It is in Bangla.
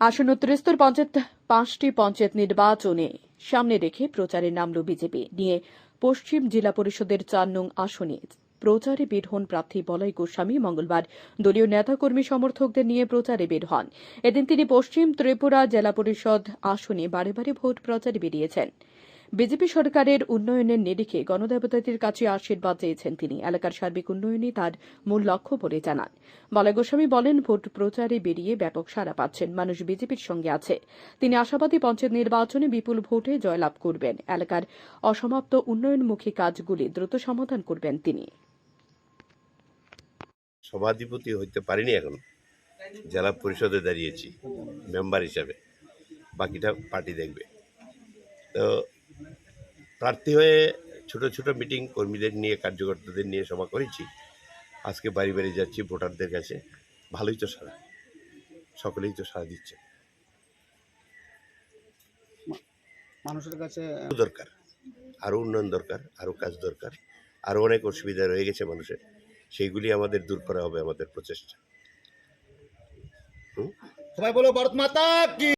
আসন্ন ত্রিস্তর পঞ্চায়েত, পাঁচটি পঞ্চায়েত নির্বাচনে সামনে রেখে প্রচারে নামল বিজেপি। নিয়ে পশ্চিম জেলা পরিষদের চার নং আসনে প্রচারে বের হন প্রার্থী বলয় গোস্বামী। মঙ্গলবার দলীয় নেতাকর্মী সমর্থকদের নিয়ে প্রচারে বের হন। এদিন তিনি পশ্চিম ত্রিপুরা জেলা পরিষদ আসনে বারে বারে ভোট প্রচারে বেরিয়েছেন। বিজেপি সরকারের উন্নয়নের নিরিখে গণদেবতাদের কাছে আশীর্বাদ চেয়েছেন তিনি। এলাকার সার্বিক উন্নয়নই তার মূল লক্ষ্য বলে জানান। বলাই গোস্বামী বলেন, ভোট প্রচারে বেরিয়ে ব্যাপক সাড়া পাচ্ছেন। মানুষ বিজেপির সঙ্গে আছে। তিনি আশাবাদী পঞ্চায়েত নির্বাচনে বিপুল ভোটে জয়লাভ করবেন। এলাকার অসমাপ্ত উন্নয়নমুখী কাজগুলি দ্রুত সমাধান করবেন তিনি। সভাধিপতি হইতে পারিনি এখন। জেলা পরিষদে দাঁড়িয়েছি, মেম্বার হিসাবে। বাকিটা পার্টি দেখবে। তো প্রার্থী হয়ে ছোট ছোট মিটিং কর্মীদের নিয়ে কার্যকর্তাদের নিয়ে সভা করেছি। আজকে বাড়ি বাড়ি যাচ্ছি ভোটারদের কাছে। ভালোই তো সারা সকলেই তো সারা দিচ্ছে। মানুষের কাছে দরকার। আরও উন্নয়ন দরকার আরও কাজ দরকার আরও অনেক অসুবিধা রয়ে গেছে মানুষের। সেইগুলি আমাদের দূর করা হবে আমাদের প্রচেষ্টা। সবাই বলো ভারত মাতা কি?